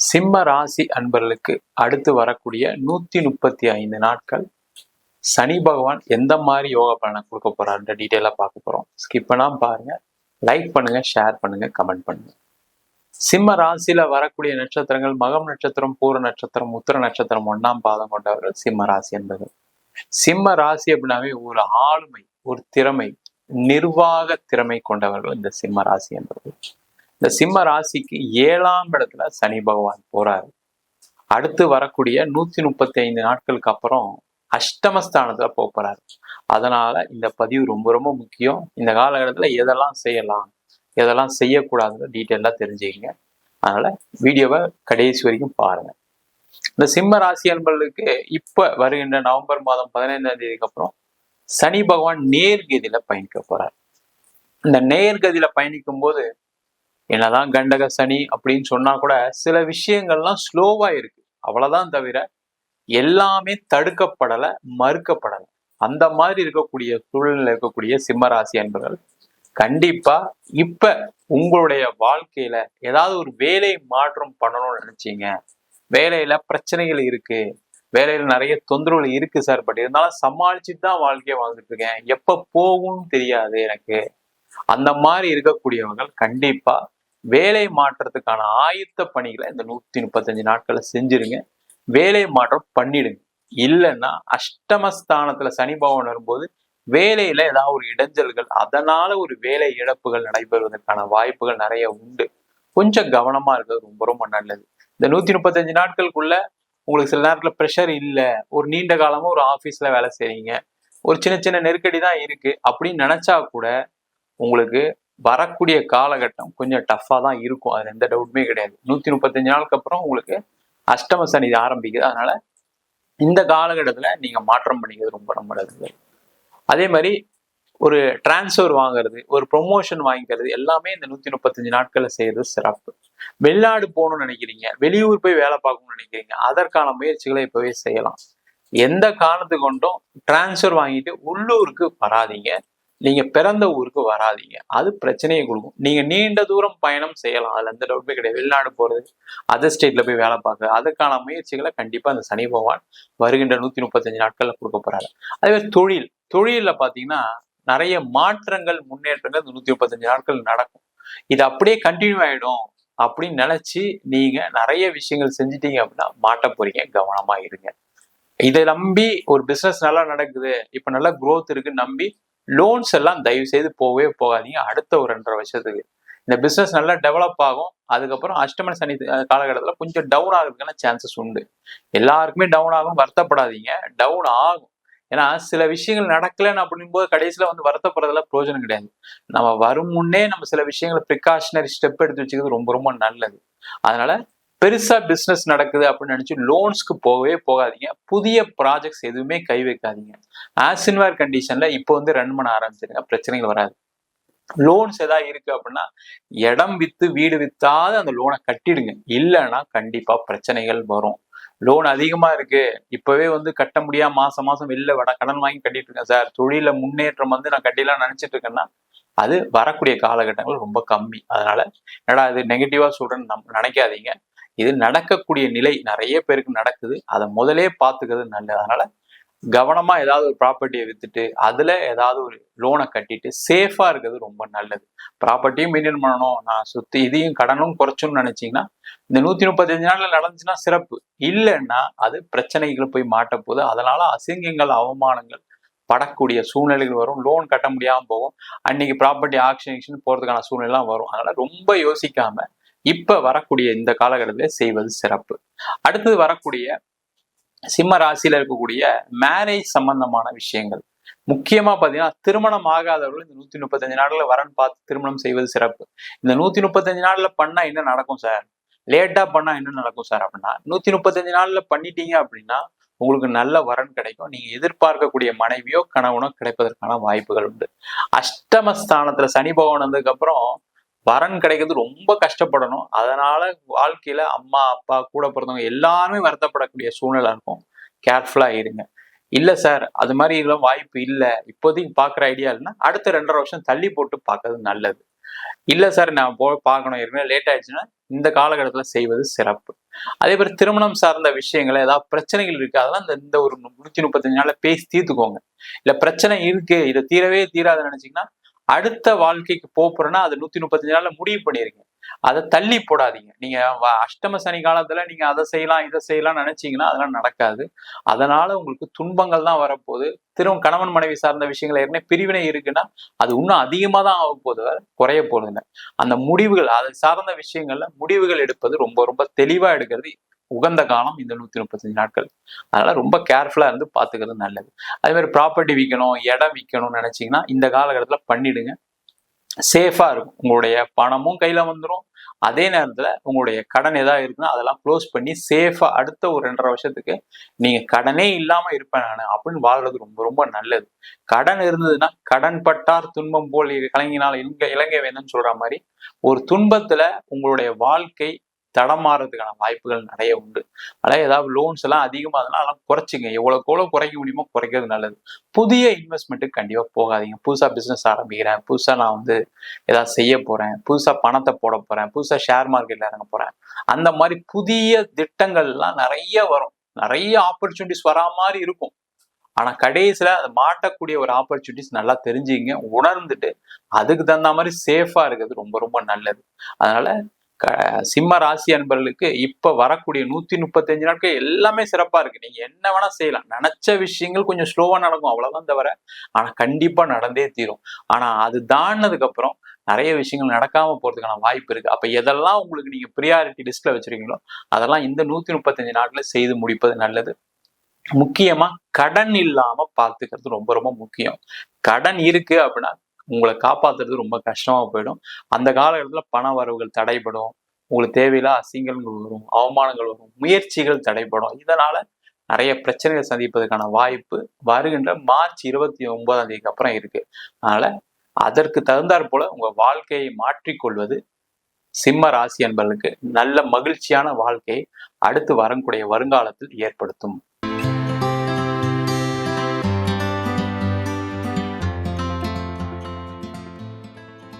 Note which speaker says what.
Speaker 1: சிம்ம ராசி அன்பர்களுக்கு அடுத்து வரக்கூடிய நூத்தி முப்பத்தி ஐந்து நாட்கள். சனி பகவான் எந்த மாதிரி யோகா பலனை கொடுக்க போறாருன்ற டீட்டெயிலாக பார்க்க போறோம். ஸ்கிப் பண்ணாம பாருங்க. லைக் பண்ணுங்க ஷேர் பண்ணுங்க கமெண்ட் பண்ணுங்க. சிம்ம ராசியில வரக்கூடிய நட்சத்திரங்கள் மகம் நட்சத்திரம் பூர நட்சத்திரம் உத்திர நட்சத்திரம் ஒன்னாம் பாதம் கொண்டவர்கள் சிம்ம ராசி என்பது சிம்ம ராசி அப்படின்னாவே ஒரு ஆளுமை ஒரு திறமை நிர்வாக திறமை கொண்டவர்கள் இந்த சிம்ம ராசி என்பது இந்த சிம்ம ராசிக்கு ஏழாம் இடத்துல சனி பகவான் போறாரு. அடுத்து வரக்கூடிய நூத்தி முப்பத்தி ஐந்து நாட்களுக்கு அப்புறம் அஷ்டமஸ்தானத்துல போறாரு. அதனால இந்த பதிவு ரொம்ப ரொம்ப முக்கியம். இந்த காலகட்டத்துல எதெல்லாம் செய்யலாம் எதெல்லாம் செய்யக்கூடாதுன்னு டீட்டெயிலாக தெரிஞ்சுக்கங்க. அதனால வீடியோவை கடைசி வரைக்கும் பாருங்க. இந்த சிம்ம ராசி அன்பர்களுக்கு இப்ப வருகின்ற நவம்பர் மாதம் பதினைந்தாம் தேதிக்கு அப்புறம் சனி பகவான் நேர்கதியில பயணிக்க போறார். இந்த நேர்கதியில பயணிக்கும் போது என்னதான் கண்டக சனி அப்படின்னு சொன்னா கூட சில விஷயங்கள்லாம் ஸ்லோவா இருக்கு. அவ்வளவுதான் தவிர எல்லாமே தடுக்கப்படல மறுக்கப்படல. அந்த மாதிரி இருக்கக்கூடிய சூழ்நிலை இருக்கக்கூடிய சிம்மராசி என்பவர்கள் கண்டிப்பா இப்ப உங்களுடைய வாழ்க்கையில ஏதாவது ஒரு வேலை மாற்றம் பண்ணணும்னு நினைச்சீங்க. வேலையில பிரச்சனைகள் இருக்கு. வேலையில நிறைய தொந்தரவுகள் இருக்கு சார். பட் இருந்தாலும் சமாளிச்சுட்டு தான் வாழ்க்கையை வாழ்ந்துட்டு இருக்கேன். எப்ப போகும்னு தெரியாது எனக்கு. அந்த மாதிரி இருக்கக்கூடியவர்கள் கண்டிப்பா வேலை மாற்றத்துக்கான ஆயுத்த பணிகளை இந்த நூத்தி முப்பத்தஞ்சு நாட்களை செஞ்சிருங்க. வேலை மாற்றம் பண்ணிடுங்க. இல்லைன்னா அஷ்டமஸ்தானத்துல சனி பவன் வரும்போது வேலையில ஏதாவது ஒரு இடைஞ்சல்கள் அதனால ஒரு வேலை இழப்புகள் நடைபெறுவதற்கான வாய்ப்புகள் நிறைய உண்டு. கொஞ்சம் கவனமா இருக்கிறது ரொம்ப ரொம்ப நல்லது. இந்த நூத்தி முப்பத்தஞ்சு நாட்களுக்குள்ள உங்களுக்கு சில நேரத்துல ப்ரெஷர் இல்லை. ஒரு நீண்ட காலமா ஒரு ஆஃபீஸ்ல வேலை செய்றீங்க. ஒரு சின்ன சின்ன நெருக்கடி தான் இருக்கு. அப்படின்னு நினைச்சா கூட உங்களுக்கு வரக்கூடிய காலகட்டம் கொஞ்சம் டஃப்பாக தான் இருக்கும். அது எந்த டவுட்டுமே கிடையாது. நூற்றி முப்பத்தஞ்சு நாளுக்கு அப்புறம் உங்களுக்கு அஷ்டம சனி ஆரம்பிக்குது. அதனால இந்த காலகட்டத்தில் நீங்கள் மாற்றம் பண்ணிக்கிறது ரொம்ப ரொம்ப நல்லது. அதே மாதிரி ஒரு டிரான்ஸ்ஃபர் வாங்குறது ஒரு ப்ரொமோஷன் வாங்கிக்கிறது எல்லாமே இந்த நூற்றி முப்பத்தஞ்சு நாட்களில் செய்கிறது சிறப்பு. வெளிநாடு போகணும்னு நினைக்கிறீங்க வெளியூர் போய் வேலை பார்க்கணும்னு நினைக்கிறீங்க அதற்கான முயற்சிகளை இப்போவே செய்யலாம். எந்த காரணத்து கொண்டும் டிரான்ஸ்ஃபர் வாங்கிட்டு உள்ளூருக்கு வராதிங்க. நீங்க பிறந்த ஊருக்கு வராதிங்க. அது பிரச்சனையை கொடுக்கும். நீங்க நீண்ட தூரம் பயணம் செய்யலாம். அதுல எந்த டவுட்மே கிடையாது. வெளிநாடு போறது அதர் ஸ்டேட்ல போய் வேலை பார்க்க அதுக்கான முயற்சிகளை கண்டிப்பா அந்த சனி பகவான் வருகின்ற நூத்தி முப்பத்தஞ்சு நாட்கள்ல கொடுக்க போறாரு. அதே மாதிரி தொழில். தொழில பாத்தீங்கன்னா நிறைய மாற்றங்கள் முன்னேற்றங்கள் இந்த நூத்தி முப்பத்தஞ்சு நாட்கள் நடக்கும். இது அப்படியே கண்டினியூ ஆயிடும் அப்படின்னு நினைச்சு நீங்க நிறைய விஷயங்கள் செஞ்சிட்டீங்க அப்படின்னா மாட்ட போறீங்க. கவனமா இருங்க. இதை நம்பி ஒரு பிசினஸ் நல்லா நடக்குது. இப்ப நல்லா குரோத் இருக்குன்னு நம்பி லோன்ஸ் எல்லாம் தயவு செய்து போகவே போகாதீங்க. அடுத்த ஒரு ரெண்டரை வருஷத்துக்கு. இந்த பிஸ்னஸ் நல்லா டெவலப் ஆகும். அதுக்கப்புறம் அஷ்டமன் சனி காலகட்டத்தில் கொஞ்சம் டவுன் ஆகிறதுக்கான சான்சஸ் உண்டு. எல்லாருக்குமே டவுன் ஆகும் வருத்தப்படாதீங்க. டவுன் ஆகும். ஏன்னா சில விஷயங்கள் நடக்கலன்னு அப்படிங்கும்போது கடைசியில் வந்து வருத்தப்படுறதுல பிரயோஜனம் கிடையாது. நம்ம வரும் முன்னே நம்ம சில விஷயங்களை ப்ரிகாஷனரி ஸ்டெப் எடுத்து வச்சுக்கிறது ரொம்ப ரொம்ப நல்லது. அதனால பெருசா பிசினஸ் நடக்குது அப்படின்னு நினைச்சு லோன்ஸ்க்கு போகவே போகாதீங்க. புதிய ப்ராஜெக்ட்ஸ் எதுவுமே கை வைக்காதீங்க. ஆசின்வார் கண்டிஷன்ல இப்போ வந்து ரன் பண்ண ஆரம்பிச்சிருங்க. பிரச்சனைகள் வராது. லோன்ஸ் ஏதாவது இருக்கு அப்படின்னா இடம் வித்து வீடு வித்தாத அந்த லோனை கட்டிடுங்க. இல்லைன்னா கண்டிப்பா பிரச்சனைகள் வரும். லோன் அதிகமா இருக்கு. இப்பவே வந்து கட்ட முடியாம மாசம் மாசம் வெளில வட கடன் வாங்கி கட்டிட்டு இருக்கேன் சார். தொழில முன்னேற்றம் வந்து நான் கட்டிலாம் நினைச்சிட்டு இருக்கேன்னா அது வரக்கூடிய காலகட்டங்கள் ரொம்ப கம்மி. அதனால என்னடா இது நெகட்டிவா சொல்றேன்னு நம் நினைக்காதீங்க. இது நடக்கக்கூடிய நிலை நிறைய பேருக்கு நடக்குது. அதை முதலே பார்த்துக்கிறது நல்லது. அதனால கவனமா ஏதாவது ஒரு ப்ராப்பர்ட்டியை வித்துட்டு அதுல ஏதாவது ஒரு லோனை கட்டிட்டு சேஃபா இருக்கிறது ரொம்ப நல்லது. ப்ராப்பர்ட்டியும் மெயின்டைன் பண்ணணும். நான் சுத்தி இதையும் கடனும் குறைச்சணும்னு நினைச்சீங்கன்னா இந்த நூத்தி முப்பத்தஞ்சு நாள்ல நடந்துச்சுன்னா சிறப்பு. இல்லைன்னா அது பிரச்சனைகள் போய் மாட்ட போகுது அதனால அசிங்கங்கள் அவமானங்கள் படக்கூடிய சூழ்நிலைகள் வரும். லோன் கட்ட முடியாமல் போகும். அன்னைக்கு ப்ராப்பர்ட்டி ஆக்ஷன் போறதுக்கான சூழ்நிலாம் வரும். அதனால ரொம்ப யோசிக்காம இப்ப வரக்கூடிய இந்த காலகட்டத்தில் செய்வது சிறப்பு. அடுத்தது வரக்கூடிய சிம்ம ராசியில இருக்கக்கூடிய மேரேஜ் சம்பந்தமான விஷயங்கள். முக்கியமா பாத்தீங்கன்னா திருமணம் ஆகாதவர்கள் இந்த நூத்தி முப்பத்தஞ்சு நாடுல வரன் பார்த்து திருமணம் செய்வது சிறப்பு. இந்த நூத்தி முப்பத்தஞ்சு நாள்ல பண்ணா என்ன நடக்கும் சார்? லேட்டா பண்ணா என்ன நடக்கும் சார் அப்படின்னா நூத்தி முப்பத்தஞ்சு நாள்ல பண்ணிட்டீங்க அப்படின்னா உங்களுக்கு நல்ல வரன் கிடைக்கும். நீங்க எதிர்பார்க்கக்கூடிய மனைவியோ கணவனோ கிடைப்பதற்கான வாய்ப்புகள் உண்டு. அஷ்டமஸ்தானத்துல சனி பகவான் வந்ததுக்கு அப்புறம் வரன் கிடைக்கிறது ரொம்ப கஷ்டப்படணும். அதனால வாழ்க்கையில அம்மா அப்பா கூட பிறந்தவங்க எல்லாருமே வருத்தப்படக்கூடிய சூழ்நிலை இருக்கும். கேர்ஃபுல்லா இருங்க. இல்ல சார் அது மாதிரி எல்லாம் வாய்ப்பு இல்லை. இப்போதைக்கு பாக்குற ஐடியா இல்லைன்னா அடுத்த ரெண்டரை வருஷம் தள்ளி போட்டு பார்க்கறது நல்லது. இல்ல சார் நான் போ பார்க்கணும் ஏற்கனவே லேட் ஆயிடுச்சுன்னா இந்த காலகட்டத்தில் செய்வது சிறப்பு. அதே மாதிரி திருமணம் சார்ந்த விஷயங்கள் ஏதாவது பிரச்சனைகள் இருக்கு அதெல்லாம் இந்த இந்த ஒரு நூத்தி முப்பத்தஞ்சு நாளில் பேசி தீர்த்துக்கோங்க. இல்ல பிரச்சனை இருக்கு இதை தீரவே தீராதுன்னு நினைச்சீங்கன்னா அடுத்த வாழ்க்கைக்கு போறேன்னா அது நூத்தி முப்பத்தஞ்சு நாள்ல முடிவு பண்ணிருங்க. அதை தள்ளி போடாதீங்க. நீங்க வ- அஷ்டம சனி காலத்துல நீங்க அதை செய்யலாம் இதை செய்யலாம் நினைச்சீங்கன்னா அதெல்லாம் நடக்காது. அதனால உங்களுக்கு துன்பங்கள் தான் வரப்போகுது. திரும்ப கணவன் மனைவி சார்ந்த விஷயங்கள் ஏற்கனவே பிரிவினை இருக்குன்னா அது இன்னும் அதிகமா தான் ஆக போகுது குறைய போறது அந்த முடிவுகள் அதை சார்ந்த விஷயங்கள்ல முடிவுகள் எடுப்பது ரொம்ப ரொம்ப தெளிவா எடுக்கிறது உகந்த காலம் இந்த நூத்தி முப்பத்தஞ்சு நாட்கள். அதனால ரொம்ப கேர்ஃபுல்லா இருந்து பாத்துக்கிறது நல்லது. அதே மாதிரி ப்ராப்பர்ட்டி விற்கணும் இடம் விற்கணும்னு நினைச்சீங்கன்னா இந்த காலகட்டத்துல பண்ணிடுங்க. சேஃபா இருக்கும். உங்களுடைய பணமும் கையில வந்துடும் அதே நேரத்துல உங்களுடைய கடன் ஏதாவது இருக்குன்னா அதெல்லாம் க்ளோஸ் பண்ணி சேஃபா அடுத்த ஒரு ரெண்டரை வருஷத்துக்கு நீங்க கடனே இல்லாம இருப்பேன் நான் அப்படின்னு வாழ்றது ரொம்ப ரொம்ப நல்லது. கடன் இருந்ததுன்னா கடன் பட்டார் துன்பம் போல் கலங்கினால் இலங்கை இலங்கை வேணும்னு சொல்ற மாதிரி ஒரு துன்பத்துல உங்களுடைய வாழ்க்கை தடமாறதுக்கான வாய்ப்புகள் நிறைய உண்டு. அதாவது ஏதாவது லோன்ஸ் எல்லாம் அதிகமாக அதெல்லாம் குறைச்சிங்க. எவ்வளோக்கு எவ்வளோ குறைக்க முடியுமோ குறைக்கிறது நல்லது. புதிய இன்வெஸ்ட்மெண்ட்டுக்கு கண்டிப்பாக போகாதீங்க. புதுசாக பிஸ்னஸ் ஆரம்பிக்கிறேன். புதுசாக நான் வந்து ஏதாவது செய்ய போகிறேன் புதுசாக பணத்தை போட போகிறேன் புதுசாக ஷேர் மார்க்கெட்டில் இறங்க போகிறேன் அந்த மாதிரி புதிய திட்டங்கள்லாம் நிறைய வரும். நிறைய ஆப்பர்ச்சுனிட்டிஸ் வரா மாதிரி இருக்கும். ஆனா கடைசியில அதை மாட்டக்கூடிய ஒரு ஆப்பர்ச்சுனிட்டிஸ் நல்லா தெரிஞ்சுங்க உணர்ந்துட்டு அதுக்கு தகுந்த மாதிரி சேஃபாக இருக்கிறது ரொம்ப ரொம்ப நல்லது. அதனால சிம்ம ராசி அன்பர்களுக்கு இப்ப வரக்கூடிய நூத்தி முப்பத்தஞ்சு நாட்கள் எல்லாமே சிறப்பா இருக்கு. நீங்க என்ன வேணா செய்யலாம். நினைச்ச விஷயங்கள் கொஞ்சம் ஸ்லோவா நடக்கும். அவ்வளவுதான் தவிர ஆனா கண்டிப்பா நடந்தே தீரும். ஆனா அது தாண்டினதுக்கு அப்புறம் நிறைய விஷயங்கள் நடக்காம போறதுக்கான வாய்ப்பு இருக்கு. அப்ப எதெல்லாம் உங்களுக்கு நீங்க ப்ரியாரிட்டி லிஸ்ட்ல வச்சிருக்கீங்களோ அதெல்லாம் இந்த நூத்தி முப்பத்தஞ்சு நாட்ல செய்து முடிப்பது நல்லது. முக்கியமா கடன் இல்லாம பாத்துக்கிறது ரொம்ப ரொம்ப முக்கியம். கடன் இருக்கு அப்படின்னா உங்களை காப்பாத்துறது ரொம்ப கஷ்டமா போயிடும். அந்த காலகட்டத்துல பண வரவுகள் தடைபடும். உங்களுக்கு தேவையில்லா அசிங்கங்கள் வரும் அவமானங்கள் வரும் முயற்சிகள் தடைபடும். இதனால நிறைய பிரச்சனைகள் சந்திப்பதற்கான வாய்ப்பு வருகின்ற மார்ச் இருபத்தி ஒன்பதாம் தேதிக்கு அப்புறம் இருக்கு. அதனால அதற்கு தகுந்தாற் போல உங்க வாழ்க்கையை மாற்றிக்கொள்வது சிம்ம ராசி என்பவர்களுக்கு நல்ல மகிழ்ச்சியான வாழ்க்கையை அடுத்து வரக்கூடிய வருங்காலத்தில் ஏற்படுத்தும்.